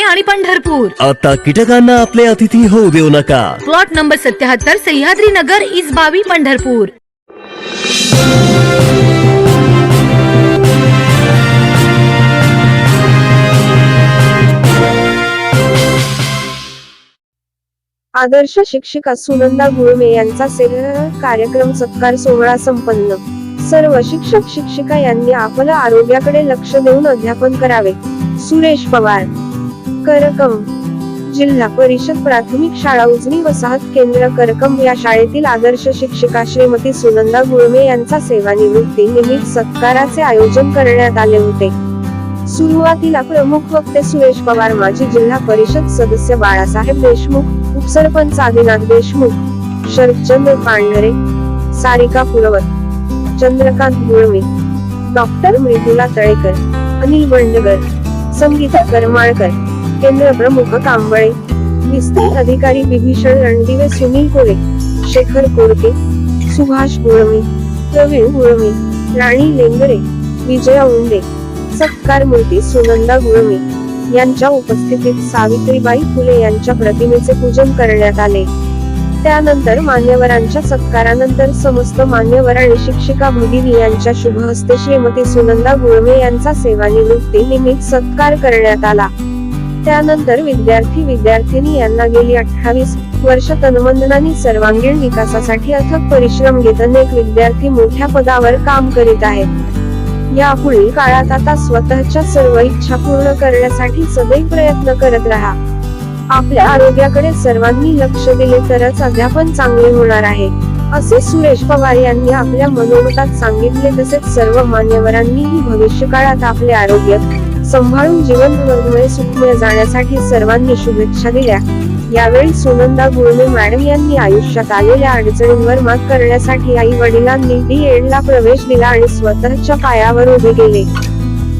आणि पंढरपूर. आता कीटकांना आपले अतिथी होऊ देऊ नका. प्लॉट नंबर सत्याहत्तर सह्याद्री नगर इस बावी पंढरपूर. आदर्श शिक्षिका सुनंदा गुळमे यांचा कार्यक्रम सत्कार सोहळा संपन्न. सर्व शिक्षक शिक्षिका यांनी आपल्या आरोग्याकडे लक्ष देऊन अध्यापन करावे. सुरेश पवार. करकम. जिल्हा परिषद प्राथमिक शाळा उजनी वसाहत केंद्र करकम या शाळेतील आदर्श शिक्षिका श्रीमती सुनंदा गुळमे यांचा सेवानिवृत्ती निमित्त सत्काराचे आयोजन करण्यात आले होते. सुरुवातीला प्रमुख वक्ते सुरेश पवार माजी जिल्हा परिषद सदस्य बाळासाहेब देशमुख उपसरपंच आदिनाथ देशमुख शरदचंद्र पांढरे सारिका पुरवत चंद्रकांत गुळमे डॉक्टर मृदुला तळेकर अनिल बंडगर संगीता करमाळकर केंद्र प्रमुख कांबळे विस्तार अधिकारी बिभीषण रणदिवे सुनील कोरे शेखर कोरके सुभाष गुळवे प्रवीण गुळवे राणी लेंगरे विजया उंडे सत्कार मूर्ती सुनंदा गुळमे यांच्या उपस्थितीत सावित्रीबाई फुले यांच्या प्रतिमेचे पूजन करण्यात आले. त्यानंतर मान्यवरांच्या सत्कारानंतर समस्त मान्यवर आणि शिक्षिका भगिनी यांच्या शुभ हस्ते श्रीमती सुनंदा गुळमे यांचा सेवानिवृत्ती निमित्त सत्कार करण्यात आला. त्यानंतर विद्यार्थी विद्यार्थिनी यांना गेली अठ्ठावीस वर्ष तनमंदनानी सर्वांगीण विकासासाठी अथक परिश्रम घेत अनेक विद्यार्थी मोठ्या पदावर काम करीत आहेत. यापुढील काळात आता स्वतःच्या सर्व इच्छा पूर्ण करण्यासाठी सदैव प्रयत्न करत राहा. आपल्या आरोग्याकडे सर्वांनी लक्ष दिले तरच अध्यापन चांगले होणार आहे. असे सुरेश पवार यांनी आपल्या मनोगतात सांगितले तसेच सर्व मान्यवरांनीही भविष्यकाळात आपले आरोग्य सांभाळून जीवन वर्गमय सुखमय जाण्यासाठी सर्वांनी शुभेच्छा दिल्या. यावेळी सुनंदा गुळमे मॅडम यांनी आयुष्यात आलेल्या अडचणींवर मात करण्यासाठी आई वडिलांनी डी एडला प्रवेश दिला आणि स्वतःच्या पायावर उभे गेले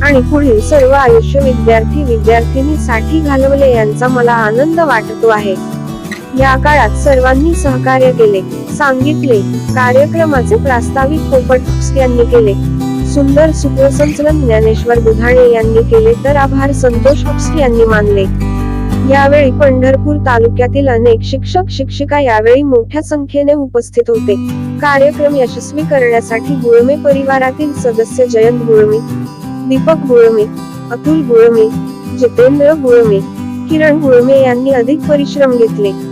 आणि पुढील सर्व आयुष्य विद्यार्थी विद्यार्थिनीसाठी घालवले यांचा मला आनंद वाटतो आहे. या काळात सर्वांनी सहकार्य केले सांगितले कार्यक्रमाचे प्रास्ताविक पोपट यांनी केले. सुंदर सूत्रसंचलन ज्ञानेश्वर दुधाणे यांनी केले तर आभार संतोष फुक्स यांनी मानले. यावेळी पंढरपूर तालुक्यातील अनेक शिक्षक शिक्षिका यावेळी मोठ्या संख्येने उपस्थित होते. कार्यक्रम यशस्वी करण्यासाठी गुळमे परिवारातील सदस्य जयंत गुळमे दीपक गुळमे अतुल गुळमे जितेंद्र गुळमे किरण गुळमे यांनी अधिक परिश्रम घेतले.